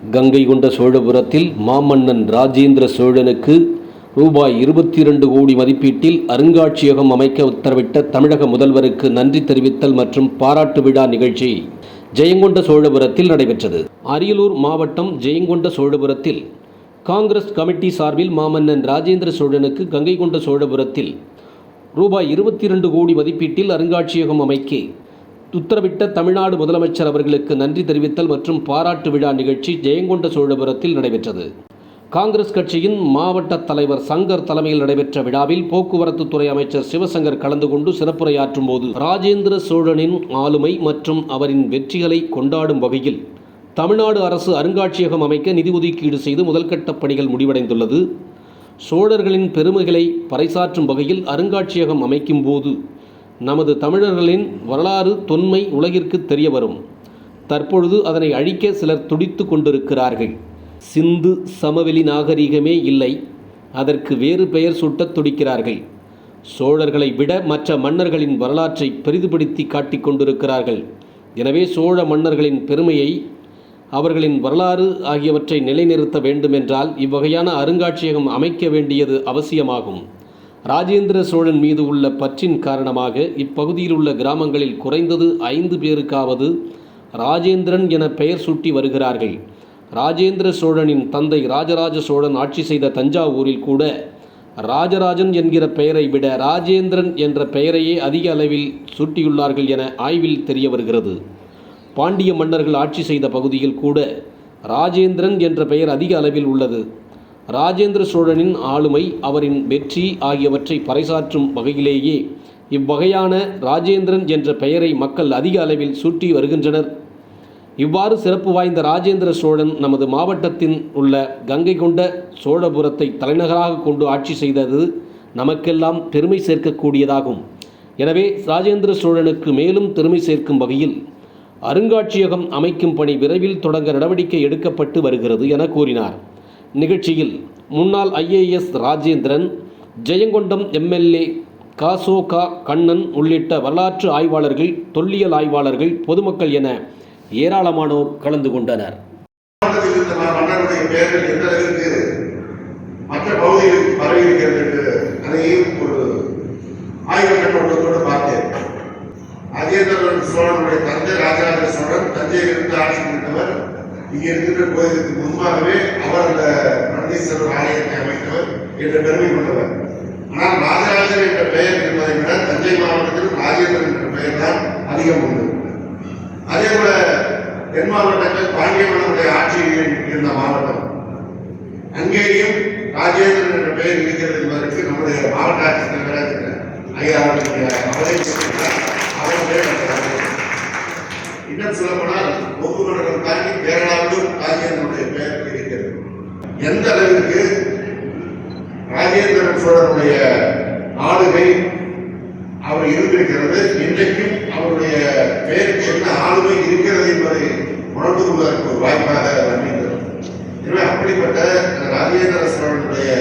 கங்கை கொண்ட சோழபுரத்தில் மாமன்னன் ராஜேந்திர சோழனுக்கு ரூபாய் இருபத்தி இரண்டு கோடி மதிப்பீட்டில் அருங்காட்சியகம் அமைக்க உத்தரவிட்ட தமிழக முதல்வருக்கு நன்றி தெரிவித்தல் மற்றும் பாராட்டு விழா நிகழ்ச்சி ஜெயங்கொண்ட சோழபுரத்தில் நடைபெற்றது. அரியலூர் மாவட்டம் ஜெயங்கொண்ட சோழபுரத்தில் காங்கிரஸ் கமிட்டி சார்பில் மாமன்னன் ராஜேந்திர சோழனுக்கு கங்கை கொண்ட சோழபுரத்தில் ரூபாய் இருபத்தி இரண்டு கோடி மதிப்பீட்டில் அருங்காட்சியகம் அமைக்க உத்தரவிட்ட தமிழ்நாடு முதலமைச்சர் அவர்களுக்கு நன்றி தெரிவித்தல் மற்றும் பாராட்டு விழா நிகழ்ச்சி ஜெயங்கொண்ட சோழபுரத்தில் நடைபெற்றது. காங்கிரஸ் கட்சியின் மாவட்ட தலைவர் சங்கர் தலைமையில் நடைபெற்ற விழாவில் போக்குவரத்து துறை அமைச்சர் சிவசங்கர் கலந்து கொண்டு சிறப்புரையாற்றும் போது ராஜேந்திர சோழனின் ஆளுமை மற்றும் அவரின் வெற்றிகளை கொண்டாடும் வகையில் தமிழ்நாடு அரசு அருங்காட்சியகம் அமைக்க நிதி ஒதுக்கீடு செய்து முதல்கட்ட பணிகள் முடிவடைந்துள்ளது. சோழர்களின் பெருமைகளை பறைசாற்றும் வகையில் அருங்காட்சியகம் அமைக்கும் போது நமது தமிழர்களின் வரலாறு தொன்மை உலகிற்கு தெரிய வரும் தற்பொழுது அதனை அழிக்க சிலர் துடித்து கொண்டிருக்கிறார்கள். சிந்து சமவெளி நாகரிகமே இல்லை. அதற்கு வேறு பெயர் சூட்டத் துடிக்கிறார்கள். சோழர்களை விட மற்ற மன்னர்களின் வரலாற்றை பெரிதுபடுத்தி காட்டிக் கொண்டிருக்கிறார்கள். எனவே சோழ மன்னர்களின் பெருமையை அவர்களின் வரலாறு ஆகியவற்றை நிலைநிறுத்த வேண்டுமென்றால் இவ்வகையான அருங்காட்சியகம் அமைக்க வேண்டியது அவசியமாகும். ராஜேந்திர சோழன் மீது உள்ள பற்றின் காரணமாக இப்பகுதியில் உள்ள கிராமங்களில் குறைந்தது ஐந்து பேருக்காவது ராஜேந்திரன் என பெயர் சூட்டி வருகிறார்கள். ராஜேந்திர சோழனின் தந்தை ராஜராஜ சோழன் ஆட்சி செய்த தஞ்சாவூரில் கூட ராஜராஜன் என்கிற பெயரை விட ராஜேந்திரன் என்ற பெயரையே அதிக அளவில் சூட்டியுள்ளார்கள் என ஆய்வில் தெரிய வருகிறது. பாண்டிய மன்னர்கள் ஆட்சி செய்த பகுதியில் கூட ராஜேந்திரன் என்ற பெயர் அதிக அளவில் உள்ளது. ராஜேந்திர சோழனின் ஆளுமை அவரின் வெற்றி ஆகியவற்றை பறைசாற்றும் வகையிலேயே இவ்வகையான ராஜேந்திரன் என்ற பெயரை மக்கள் அதிக அளவில் சூட்டி வருகின்றனர். இவ்வாறு சிறப்பு வாய்ந்த ராஜேந்திர சோழன் நமது மாவட்டத்தின் உள்ள கங்கை கொண்ட சோழபுரத்தை தலைநகராக கொண்டு ஆட்சி செய்தது நமக்கெல்லாம் பெருமை சேர்க்கக்கூடியதாகும். எனவே ராஜேந்திர சோழனுக்கு மேலும் பெருமை சேர்க்கும் வகையில் அருங்காட்சியகம் அமைக்கும் பணி விரைவில் தொடங்க நடவடிக்கை எடுக்கப்பட்டு வருகிறது என கூறினார். நிகழ்ச்சியில் முன்னாள் ஐஏஎஸ் ராஜேந்திரன் ஜெயங்கொண்டம் எம்எல்ஏ காசோகா கண்ணன் உள்ளிட்ட வரலாற்று ஆய்வாளர்கள் தொல்லியல் ஆய்வாளர்கள் பொதுமக்கள் என ஏராளமானோர் கலந்து கொண்டனர். மற்ற பகுதிகளில் பரவி இருக்கிறது என்று அதையும் ஒரு ஆய்வு கண்ணோட்டத்தோடு பார்த்தேன். ராஜேந்திரன் சோழனுடைய தந்தை ராஜராஜ சோழன் தஞ்சையில் இருந்து ஆட்சி புரிந்தவர். இங்கே இருக்கிற கோயிலுக்கு முன்பாகவே அவர் அந்த நந்தீஸ்வரர் ஆலயத்தை அமைத்தவர் என்ற பெருமை கொண்டவர். ஆனால் ராஜராஜன் என்ற பெயர் என்பதை விட தஞ்சை மாவட்டத்தில் ராஜேந்திரன் என்ற பெயர் தான் அதிகம் உண்டு. அதே போல தென் மாவட்டங்கள் பாண்டிய மன்னனுடைய ஆட்சியில் இருந்த மாவட்டம். அங்கேயும் ராஜேந்திரன் என்ற பெயர் இருக்கிறது என்பதற்கு நம்முடைய மாவட்ட ஆட்சித்தலைவர் ஐயா அவர்களுடைய அவரை சொல்லியிருக்கிறார். இன்னும் சொல்லப்போனால் போக்குவரத்து தாண்டி கேரளாவிலும் ராஜேந்திரனுடைய பெயர் இருக்கிறது. எந்த அளவிற்கு ராஜேந்திரன் சோழனுடைய ஆளுகை அவர் இருந்திருக்கிறது இன்றைக்கும் அவருடைய பெயருக்கு என்ன ஆளுமை இருக்கிறது என்பதை உணர்ந்து கொள்வதற்கு ஒரு வாய்ப்பாக அமைந்தது. எனவே அப்படிப்பட்ட ராஜேந்திர சோழனுடைய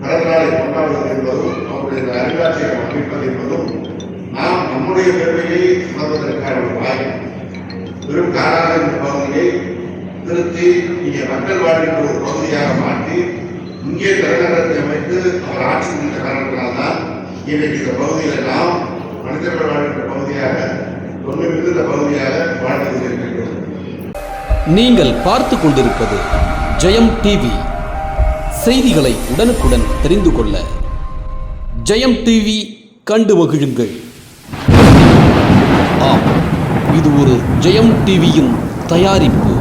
பிறந்தநாளை கொண்டாடுவது என்பதும் அவருடைய அருங்காட்சியகம் அமைப்பது என்பதும் நாம் நம்முடைய பெருமையை உணர்வதற்கான ஒரு வாய்ப்பு. வெறும் காராக இந்த பகுதியை திருத்தி இங்கே மக்கள் வாழ்கின்ற ஒரு பகுதியாக மாற்றி இங்கே தலைநகரத்தை அமைத்து அவர் ஆட்சி புரிந்த காரணத்தினால்தான் இன்றைக்கு இந்த பகுதியில் நாம் மனிதர்கள் வாழ்கின்ற பகுதியாக தொன்மை மிகுந்த பகுதியாக வாழ்ந்து கொண்டிருக்கின்றோம் நீங்கள் பார்த்து கொண்டிருப்பது ஜெயம் டிவி. செய்திகளை உடனுக்குடன் தெரிந்து கொள்ள ஜெயம் டிவி கண்டு மகிழுங்கள். ஆம் இது ஒரு ஜெயம் டிவியின் தயாரிப்பு.